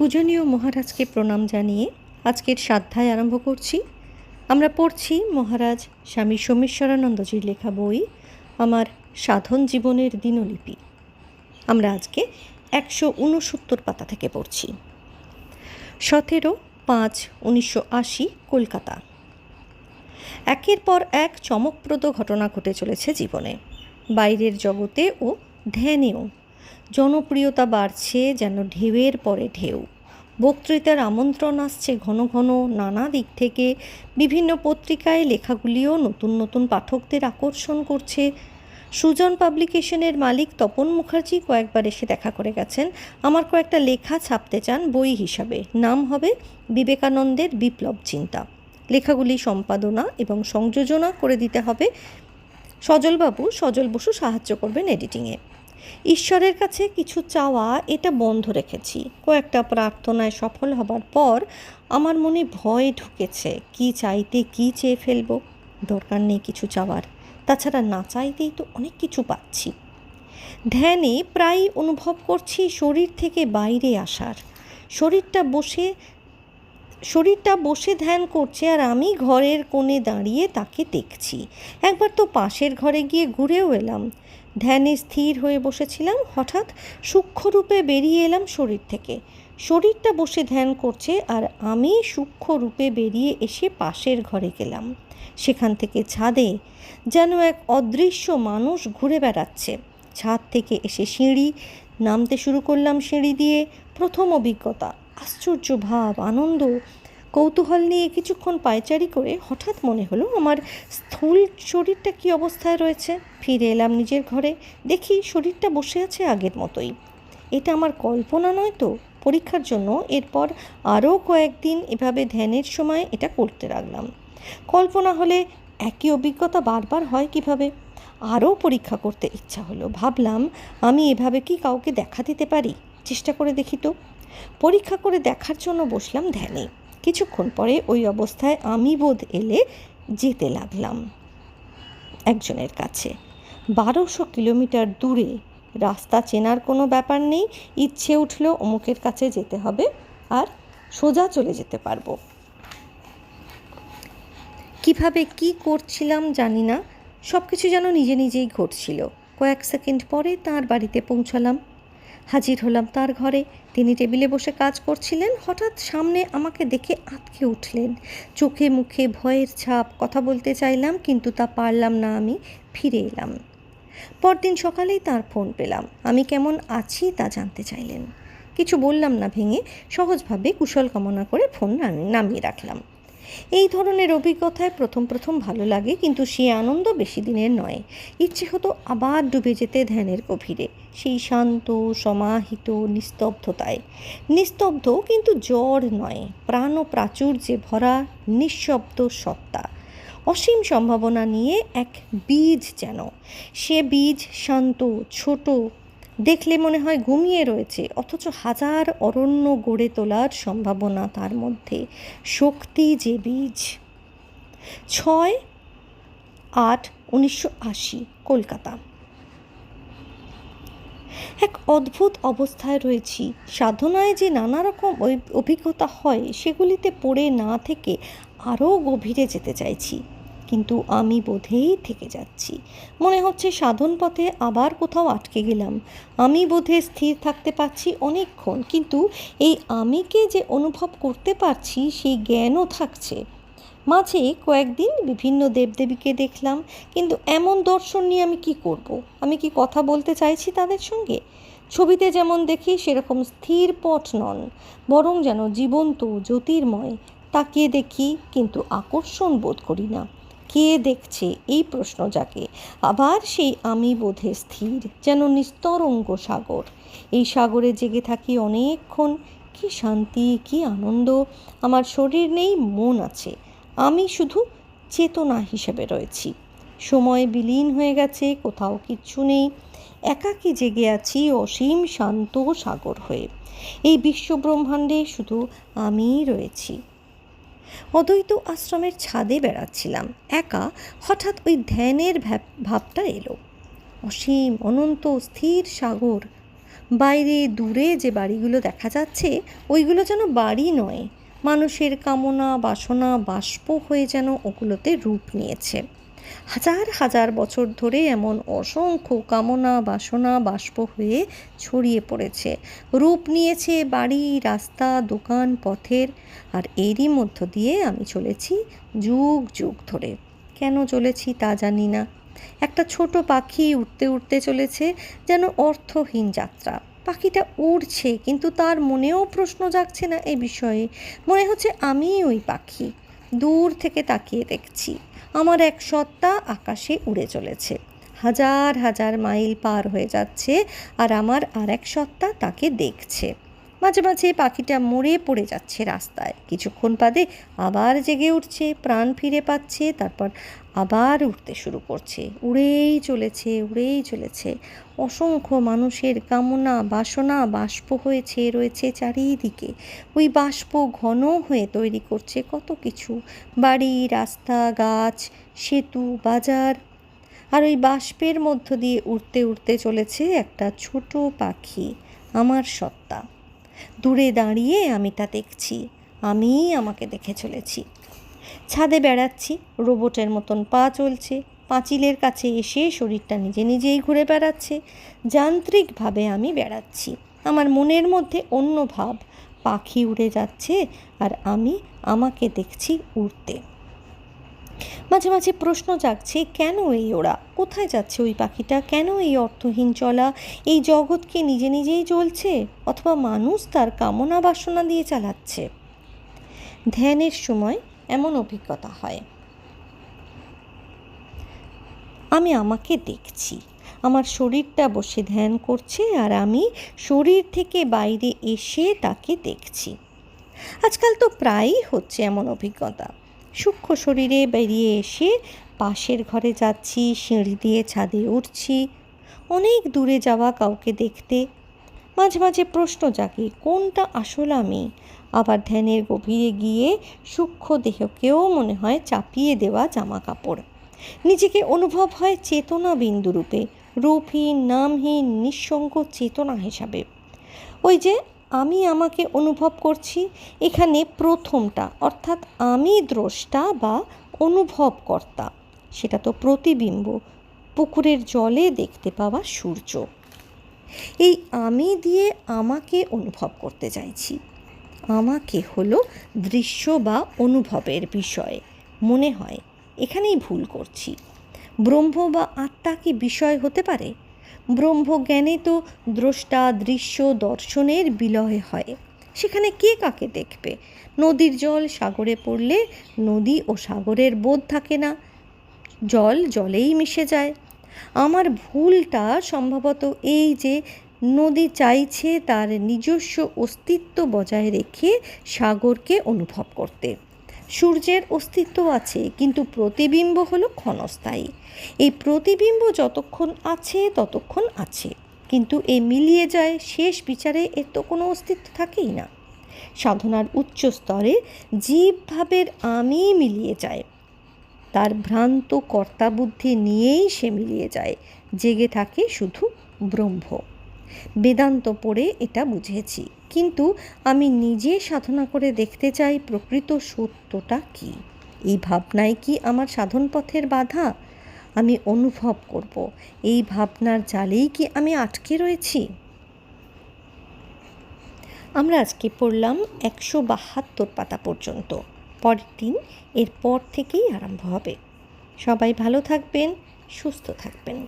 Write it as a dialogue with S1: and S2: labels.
S1: পূজনীয় মহারাজকে প্রণাম জানিয়ে আজকের সাধ্যায় আরম্ভ করছি। আমরা পড়ছি মহারাজ স্বামী সোমেশ্বরানন্দজির লেখা বই, আমার সাধন জীবনের দিনলিপি। আমরা আজকে একশো উনসত্তর পাতা থেকে পড়ছি। সতেরো পাঁচ উনিশশো আশি কলকাতা। একের পর এক চমকপ্রদ ঘটনা ঘটে চলেছে জীবনে। বাইরের জগতে ও ধ্যানেও জনপ্রিয়তা বাড়ছে যেন ঢেউয়ের পরে ঢেউ। বক্তৃতার আমন্ত্রণ আসছে ঘন ঘন নানা দিক থেকে। বিভিন্ন পত্রিকায় লেখাগুলিও নতুন নতুন পাঠকদের আকর্ষণ করছে। সুজন পাবলিকেশনের মালিক তপন মুখার্জি কয়েকবার এসে দেখা করে গেছেন। আমার কয়েকটা লেখা ছাপতে চান বই হিসাবে। নাম হবে বিবেকানন্দের বিপ্লব চিন্তা। লেখাগুলি সম্পাদনা এবং সংযোজনা করে দিতে হবে। সজলবাবু, সজল বসু সাহায্য করবেন এডিটিংয়ে। ঈশ্বরের কাছে কিছু চাওয়া, এটা বন্ধ রেখেছি। কয়েকটা প্রার্থনায় সফল হবার পর আমার মনে ভয় ঢুকেছে, কি চাইতে, কি চেয়ে ফেলব? দরকার নেই কিছু চাওয়ার। তাছাড়া না চাইতেই তো অনেক কিছু পাচ্ছি। ধ্যানে প্রায় অনুভব করছি শরীর থেকে বাইরে আসার। শরীরটা বসে শরীরটা বসে ধ্যান করছে আর আমি ঘরের কোণে দাঁড়িয়ে তাকে দেখছি। একবার তো পাশের ঘরে গিয়ে ঘুরেও এলাম। ধ্যানে স্থির হয়ে বসেছিলাম, হঠাৎ সূক্ষ্মরূপে বেরিয়ে এলাম শরীর থেকে। শরীরটা বসে ধ্যান করছে আর আমি সূক্ষ্ম রূপে বেরিয়ে এসে পাশের ঘরে গেলাম। সেখান থেকে ছাদে যেন এক অদৃশ্য মানুষ ঘুরে বেড়াচ্ছে। ছাদ থেকে এসে সিঁড়ি, নামতে শুরু করলাম সিঁড়ি দিয়ে। প্রথম অভিজ্ঞতা, আশ্চর্য ভাব, আনন্দ কৌতূহল নিয়ে কিছুক্ষণ পায়চারি করে হঠাৎ মনে হলো, আমার স্থূল শরীরটা কী অবস্থায় রয়েছে? ফিরে এলাম নিজের ঘরে। দেখি শরীরটা বসে আছে আগের মতোই। এটা আমার কল্পনা নয় তো? পরীক্ষার জন্য এরপর আরও কয়েকদিন এভাবে ধ্যানের সময় এটা করতে লাগলাম। কল্পনা হলে একই অভিজ্ঞতা বারবার হয় কীভাবে? আরও পরীক্ষা করতে ইচ্ছা হলো। ভাবলাম, আমি এভাবে কি কাউকে দেখা দিতে পারি? চেষ্টা করে দেখি তো। পরীক্ষা করে দেখার জন্য বসলাম ধ্যানে। কিছুক্ষণ পরে ওই অবস্থায় আমি বোধ এলে যেতে লাগলাম একজনের কাছে। বারোশো কিলোমিটার দূরে রাস্তা চেনার কোনো ব্যাপার নেই, ইচ্ছে উঠল অমুকের কাছে যেতে হবে আর সোজা চলে যেতে পারব। কীভাবে কি করছিলাম জানি না সব কিছু যেন নিজে নিজেই ঘটছিল। কয়েক সেকেন্ড পরে তার বাড়িতে পৌঁছালাম। হাজির হলাম তার ঘরে। তিনি টেবিলে বসে কাজ করছিলেন, হঠাৎ সামনে আমাকে দেখে আঁতকে উঠলেন। চোখে মুখে ভয়ের ছাপ, কথা বলতে চাইলাম, কিন্তু তা পারলাম না আমি, ফিরে এলাম। পরদিন সকালেই তার ফোন পেলাম। আমি কেমন আছি তা জানতে চাইলেন। কিছু বললাম না ভেঙে, সহজভাবে কুশল কামনা করে ফোন নামিয়ে রাখলাম। এই ধরনের অভিজ্ঞতায় প্রথম প্রথম ভালো লাগে, কিন্তু সে আনন্দ বেশি দিনের নয়। ইচ্ছে হতো আবার ডুবে যেতে ধ্যানের গভীরে। সেই শান্ত, সমাহিত, নিস্তব্ধতায়। নিস্তব্ধ কিন্তু জ্বর নয়, প্রাণ ও প্রাচুর্যে ভরা নিঃশব্দ সত্তা। অসীম সম্ভাবনা নিয়ে এক বীজ যেন। সে বীজ শান্ত, ছোট দেখলে মনে হয় ঘুমিয়ে রয়েছে, অথচ হাজার অরণ্য গড়ে তোলার সম্ভাবনা তার মধ্যে। শক্তি যে বীজ। ছয় আট উনিশশো আশি, কলকাতা। এক অদ্ভুত অবস্থায় রয়েছি। সাধনায় যে নানা রকম অভিজ্ঞতা হয়, সেগুলিতে পড়ে না থেকে আরও গভীরে যেতে চাইছি। কিন্তু আমি বোধেই থেকে যাচ্ছি। মনে হচ্ছে সাধন পথে আবার কোথাও আটকে গেলাম। আমি বোধে স্থির থাকতে পারছি অনেকক্ষণ, কিন্তু এই আমিকে যে অনুভব করতে পারছি, সেই জ্ঞানও থাকছে। মাঝে কয়েকদিন বিভিন্ন দেবদেবীকে দেখলাম, কিন্তু এমন দর্শন নিয়ে আমি কি করব। আমি কি কথা বলতে চাইছি তাদের সঙ্গে? ছবিতে যেমন দেখি, সেরকম স্থির পথ নন, বরং যেন জীবন্ত, জ্যোতির্ময়, তাকিয়ে দেখি, কিন্তু আকর্ষণ বোধ করি না। কে দেখছে এই প্রশ্ন যাকে। আবার সেই আমি বোধে স্থির যেন নিস্তরঙ্গ সাগর। এই সাগরে জেগে থাকি অনেকক্ষণ। কি শান্তি, কি আনন্দ। আমার শরীর নেই, মন আছে। আমি শুধু চেতনা হিসেবে রয়েছি। সময় বিলীন হয়ে গেছে, কোথাও কিচ্ছু নেই। একাকি জেগে আছি অসীম শান্ত সাগর হয়ে। এই বিশ্বব্রহ্মাণ্ডে শুধু আমিই রয়েছি। অদ্বৈত আশ্রমের ছাদে বেড়াচ্ছিলাম। একা হঠাৎ ওই ধ্যানের ভাবটা এলো। অসীম, অনন্ত, স্থির সাগর। বাইরে দূরে যে বাড়িগুলো দেখা যাচ্ছে, ওইগুলো যেন বাড়ি নয়। মানুষের কামনা, বাসনা, বাষ্প হয়ে যেন ওগুলোতে রূপ নিয়েছে। হাজার হাজার বছর ধরে এমন অসংখ্য কামনা বাসনা বাষ্প হয়ে ছড়িয়ে পড়েছে। রূপ নিয়েছে বাড়ি, রাস্তা, দোকান, পথের। আর এরই মধ্য দিয়ে আমি চলেছি যুগ যুগ ধরে। কেন চলেছি তা জানি না। একটা ছোট পাখি উঠতে উঠতে চলেছে, যেন অর্থহীন যাত্রা। পাখিটা উড়ছে, কিন্তু তার মনেও প্রশ্ন জাগছে না এ বিষয়ে। মনে হচ্ছে আমি ওই পাখি। দূর থেকে তাকিয়ে দেখছি। আমার এক সত্তা আকাশে উড়ে চলেছে। হাজার হাজার মাইল পার হয়ে যাচ্ছে আর আমার আর এক সত্তা তাকে দেখছে। মাঝে মাঝে পাখিটা মরে পড়ে যাচ্ছে রাস্তায়। কিছুক্ষণ বাদে আবার জেগে উঠছে, প্রাণ ফিরে পাচ্ছে, তারপর আবার উঠতে শুরু করছে। উড়েই চলেছে উড়েই চলেছে। অসংখ্য মানুষের কামনা, বাসনা, বাষ্প হয়েছে, রয়েছে চারিদিকে। ওই বাষ্প ঘন হয়ে তৈরি করছে কত কিছু। বাড়ি, রাস্তা, গাছ, সেতু, বাজার। আর ওই বাষ্পের মধ্য দিয়ে উড়তে উড়তে চলেছে একটা ছোট পাখি, আমার সত্তা। দূরে দাঁড়িয়ে আমি তা দেখছি। আমি আমাকে দেখে চলেছি। ছাদে বেড়াচ্ছি, রোবটের মতন পা চলছে, পাঁচিলের কাছে এসে শরীরটা নিজে নিজেই ঘুরে বেড়াচ্ছে। যান্ত্রিকভাবে আমি বেড়াচ্ছি। আমার মনের মধ্যে অন্য ভাব, পাখি উড়ে যাচ্ছে আর আমি আমাকে দেখছি উড়তে। মাঝে মাঝে প্রশ্ন জাগছে, কেন এই ওরা? কোথায় যাচ্ছে ওই পাখিটা? কেন এই অর্থহীন চলা? এই জগৎকে নিজে নিজেই চলছে অথবা মানুষ তার কামনা বাসনা দিয়ে চালাচ্ছে? ধ্যানের সময় এমন অভিজ্ঞতা হয়। আমি আমাকে দেখছি। আমার শরীরটা বসে ধ্যান করছে আর আমি শরীর থেকে বাইরে এসে তাকে দেখছি। আজকাল তো প্রায়ই হচ্ছে এমন অভিজ্ঞতা। সূক্ষ্ম শরীরে বেরিয়ে এসে পাশের ঘরে যাচ্ছি, সিঁড়ি দিয়ে ছাদে উঠছি। অনেক দূরে যাওয়া কাউকে দেখতে। মাঝে মাঝে প্রশ্ন জাগে, কোনটা আসল আমি? আবার ধ্যানের গভীরে গিয়ে সূক্ষ্ম দেহকেও মনে হয় চাপিয়ে দেওয়া জামা কাপড় নিজেকে অনুভব হয় চেতনা বিন্দুরূপে, রূপহীন, নামহীন, নিঃসঙ্গ চেতনা হিসাবে। ওই যে আমি আমাকে অনুভব করছি এখানে প্রথমটা, অর্থাৎ আমি দ্রষ্টা বা অনুভবকর্তা। সেটা তো প্রতিবিম্ব, পুকুরের জলে দেখতে পাওয়া সূর্য। এই আমি দিয়ে আমাকে অনুভব করতে চাইছি। আমাকে হলো দৃশ্য বা অনুভবের বিষয়, মনে হয়। এখানেই ভুল করছি। ব্রহ্ম বা আত্মা কি বিষয় হতে পারে? ব্রহ্মজ্ঞানে তো দ্রষ্টা দৃশ্য দর্শনের বিলয় হয়। সেখানে কে কাকে দেখবে? নদীর জল সাগরে পড়লে নদী ও সাগরের বোধ থাকে না। জল জলেই মিশে যায়। আমার ভুলটা সম্ভবত এই যে নদী চাইছে তার নিজস্ব অস্তিত্ব বজায় রেখে সাগরকে অনুভব করতে। সূর্যের অস্তিত্ব আছে, কিন্তু প্রতিবিম্ব হলো ক্ষণস্থায়ী। এই প্রতিবিম্ব যতক্ষণ আছে, ততক্ষণ আছে। কিন্তু এ মিলিয়ে যায় শেষ বিচারে এর তো কোনো অস্তিত্ব থাকেই না। সাধনার উচ্চ স্তরে জীবভাবের আমি মিলিয়ে যায়। তার ভ্রান্ত কর্তাবুদ্ধি নিয়েই সে মিলিয়ে যায়। জেগে থাকে শুধু ব্রহ্ম। বেদান্ত পড়ে এটা বুঝেছি। কিন্তু আমি নিজে সাধনা করে দেখতে চাই প্রকৃত সত্যটা কি? এই ভাবনায় কি আমার সাধন পথের বাধা? আমি অনুভব করব। এই ভাবনার জালেই কি আমি আটকে রয়েছি? আমরা আজকে পড়লাম একশো বাহাত্তর পাতা পর্যন্ত। পরের দিন এরপর থেকেই আরম্ভ হবে। সবাই ভালো থাকবেন, সুস্থ থাকবেন।